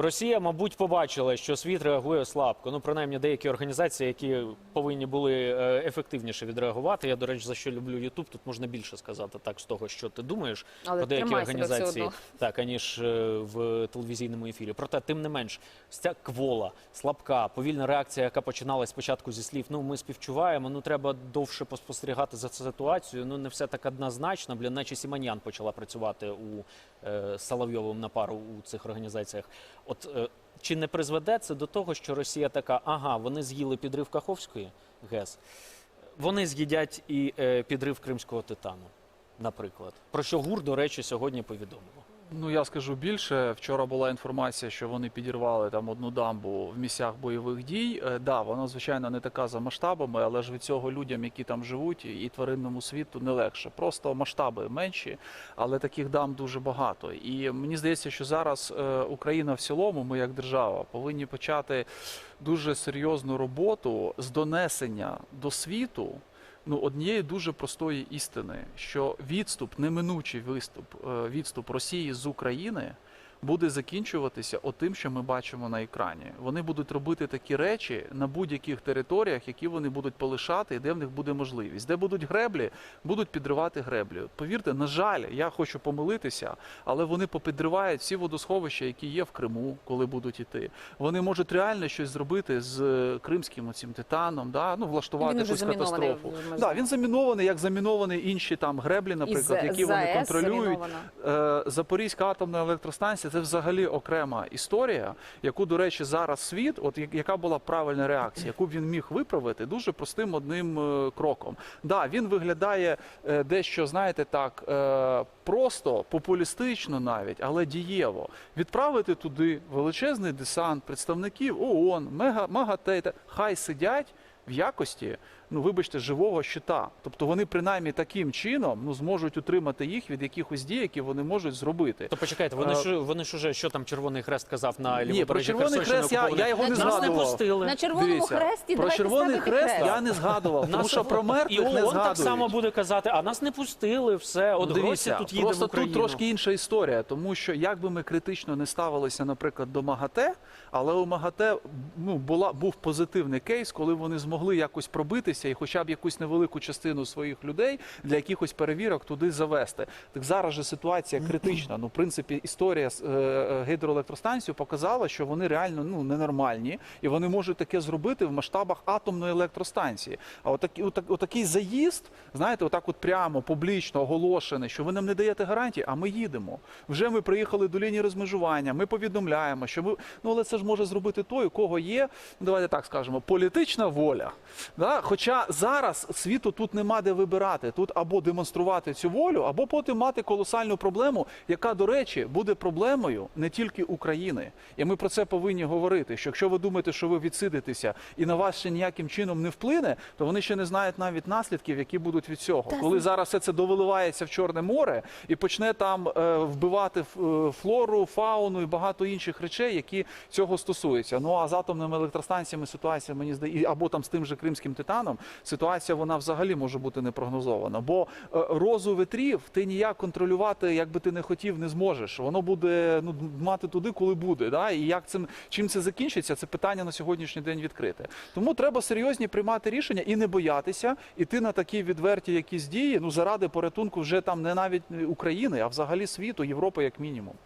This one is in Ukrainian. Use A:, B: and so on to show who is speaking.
A: Росія, мабуть, побачила, що світ реагує слабко. Ну, принаймні, деякі організації, які повинні були е, ефективніше відреагувати. Я, до речі, за що люблю Ютуб. Тут можна більше сказати так з того, що ти думаєш
B: Але
A: про деякі організації, так аніж е, в телевізійному ефірі. Проте, тим не менш, ця квола, слабка, повільна реакція, яка починалась спочатку зі слів. Ну, ми співчуваємо. Ну, треба довше поспостерігати за цю ситуацію. Ну, не все так однозначно. Блін, наче Сіманян почала працювати у е, Соловйовим на пару у цих організаціях. От е, чи не призведе це до того, що Росія така, ага, вони з'їли підрив Каховської ГЕС, вони з'їдять і е, підрив Кримського титану, наприклад. Про що ГУР, до речі, сьогодні повідомило.
C: Ну я скажу більше. Вчора була інформація, що вони підірвали там одну дамбу в місцях бойових дій. Е, да, вона звичайно не така за масштабами, але ж від цього людям, які там живуть, і тваринному світу не легше. Просто масштаби менші, але таких дам дуже багато. І мені здається, що зараз е, Україна в цілому, ми як держава, повинні почати дуже серйозну роботу з донесення до світу ну, однієї дуже простої істини, що відступ, неминучий виступ, е, відступ Росії з України буде закінчуватися отим, що ми бачимо на екрані. Вони будуть робити такі речі на будь-яких територіях, які вони будуть полишати, і де в них буде можливість. Де будуть греблі, будуть підривати греблі. Повірте, на жаль, я хочу помилитися, але вони попідривають всі водосховища, які є в Криму, коли будуть іти. Вони можуть реально щось зробити з е, кримським оцим титаном, да? ну влаштувати
B: Він
C: якусь катастрофу. Да, він замінований, як замінований інші там греблі, наприклад, які вони контролюють. Е, Запорізька атомна електростанція це взагалі окрема історія, яку, до речі, зараз світ, от яка була правильна реакція, яку б він міг виправити дуже простим одним е, кроком. Да, він виглядає е, дещо, знаєте, так е, просто популістично навіть, але дієво. Відправити туди величезний десант представників ООН, МАГАТЕ, хай сидять в якості, ну вибачте, живого щита. Тобто вони принаймні таким чином ну зможуть утримати їх від якихось дій, які вони можуть зробити.
A: То почекайте, вони
C: Е,
A: ж вони ж уже що там Червоний Хрест казав на
C: Ні, про Червоний Хрест я, я його не
B: Нас
A: Нас не пустили.
B: На червоному
C: Дивіться,
B: хресті
C: про
B: давайте
C: червоний
B: ставити
C: хрест
B: хрест.
C: я не згадував, тому
A: Нас-
C: що про
A: і
C: мертвих не
A: ООН так само буде казати, а нас не пустили, все, от
C: Ну,
A: Гросі тут їде в
C: просто
A: Україну.
C: тут трошки інша історія, тому що як би ми критично не ставилися, наприклад, до МАГАТЕ, але у МАГАТЕ ну, була, був позитивний кейс, коли вони змогли якось пробитися і хоча б якусь невелику частину своїх людей для якихось перевірок туди завести. Так зараз же ситуація критична. Ну, в принципі, історія з е, е, гідроелектростанцією показала, що вони реально ну, ненормальні, і вони можуть таке зробити в масштабах атомної електростанції. А отакий, отак, отакий заїзд, знаєте, отак от прямо публічно оголошений, що ви нам не даєте гарантії, а ми їдемо. Вже ми приїхали до лінії розмежування, ми повідомляємо, що ми. Ну, але це ж може зробити той, у кого є, ну, давайте так скажемо, політична воля. Да? Хоча зараз світу тут нема де вибирати. Тут або демонструвати цю волю, або потім мати колосальну проблему, яка, до речі, буде проблемою не тільки України. І ми про це повинні говорити. Що якщо ви думаєте, що ви відсидитеся і на вас ще ніяким чином не вплине, то вони ще не знають навіть наслідків, які будуть від цього. Коли зараз все це довиливається в Чорне море і почне там е, вбивати е, флору, фауну і багато інших речей, які цього стосуються. Ну а з атомними електростанціями ситуація мені здається, або там з тим же кримським титаном, ситуація вона взагалі може бути непрогнозована. Бо е, розу вітрів ти ніяк контролювати, як би ти не хотів, не зможеш. Воно буде ну мати туди, коли буде. Да? І як цим чим це закінчиться, це питання на сьогоднішній день відкрите. Тому треба серйозні приймати рішення і не боятися іти на такі відверті якісь дії. Ну заради порятунку вже там не навіть України, а взагалі світу, Європи як мінімум.